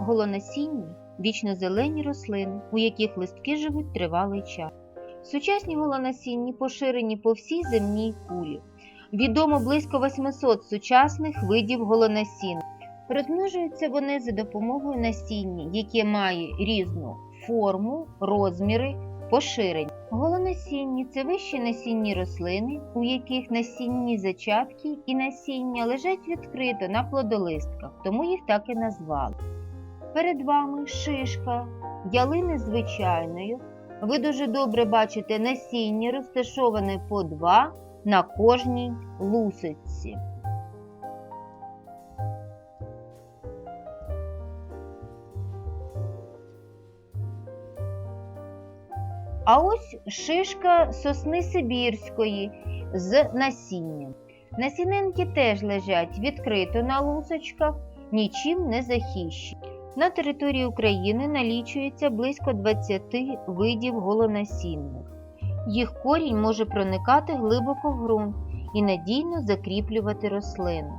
Голонасінні вічнозелені рослини, у яких листки живуть тривалий час. Сучасні голонасінні поширені по всій земній кулі. Відомо близько 800 сучасних видів голонасін. Розмножуються вони за допомогою насіння, яке має різну форму, розміри, поширення. Голонасінні це вищі насінні рослини, у яких насінні зачатки і насіння лежать відкрито на плодолистках, тому їх так і назвали. Перед вами шишка ялини звичайної. Ви дуже добре бачите насіння, розташоване по два на кожній лусочці. А ось шишка сосни Сибірської з насінням. Насінинки теж лежать відкрито на лусочках, нічим не захищені. На території України налічується близько 20 видів голонасінних. Їх корінь може проникати глибоко в ґрунт і надійно закріплювати рослину.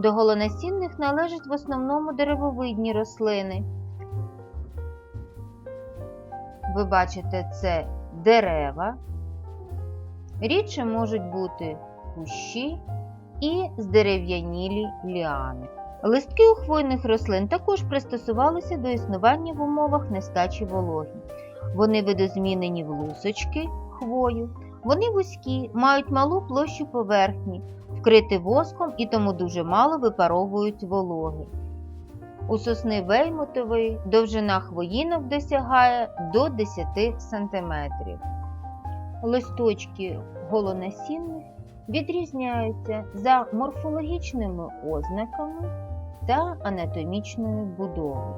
До голонасінних належать в основному деревовидні рослини. Ви бачите, це дерева. Рідше можуть бути кущі і здерев'янілі ліани. Листки у хвойних рослин також пристосувалися до існування в умовах нестачі вологи. Вони видозмінені в лусочки хвою. Вони вузькі, мають малу площу поверхні, вкриті воском і тому дуже мало випаровують вологи. У сосни веймотової довжина хвоїнок досягає до 10 см. Листочки голонасінних відрізняються за морфологічними ознаками та анатомічною будовою.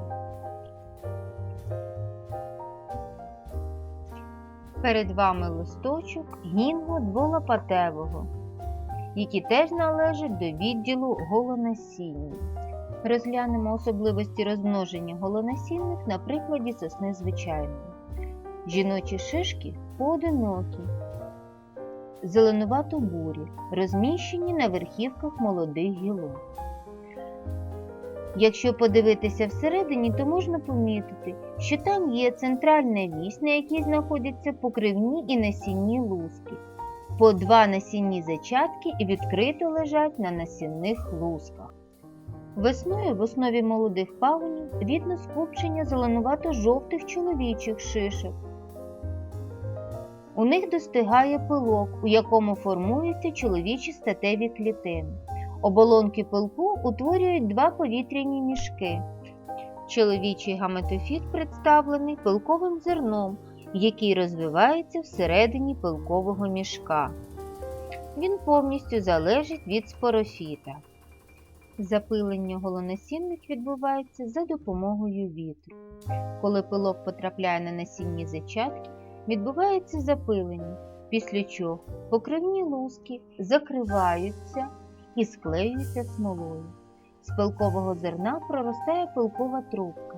Перед вами листочок гінго дволопатевого, які теж належать до відділу голонасіння. Розглянемо особливості розмноження голонасінних на прикладі сосни звичайної. Жіночі шишки поодинокі, зеленувато-бурі, розміщені на верхівках молодих гілок. Якщо подивитися всередині, то можна помітити, що там є центральна вісь, на якій знаходяться покривні і насінні луски. По два насінні зачатки і відкрито лежать на насінних лусках. Весною в основі молодих пагонів видно скупчення зеленувато-жовтих чоловічих шишок. У них достигає пилок, у якому формуються чоловічі статеві клітини. Оболонки пилку утворюють два повітряні мішки. Чоловічий гаметофіт представлений пилковим зерном, який розвивається всередині пилкового мішка. Він повністю залежить від спорофіта. Запилення голонасінних відбувається за допомогою вітру. Коли пилок потрапляє на насінні зачатки, відбувається запилення, після чого покривні луски закриваються і склеюються смолою. З пилкового зерна проростає пилкова трубка.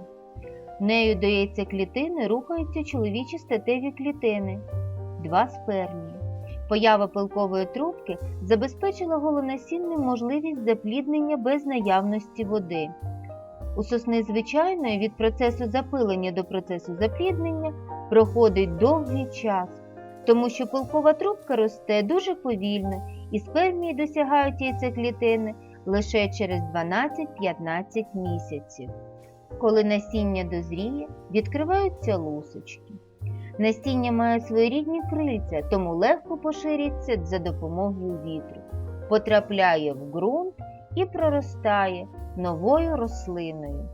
Нею до яйцеклітини рухаються чоловічі статеві клітини, два спермії. Поява пилкової трубки забезпечила голонасінним можливість запліднення без наявності води. У сосни звичайної від процесу запилення до процесу запліднення проходить довгий час, тому що пилкова трубка росте дуже повільно і спермії досягають яйцеклітини лише через 12-15 місяців. Коли насіння дозріє, відкриваються лусочки. Насіння має своєрідні крильця, тому легко поширюється за допомогою вітру, потрапляє в ґрунт і проростає новою рослиною.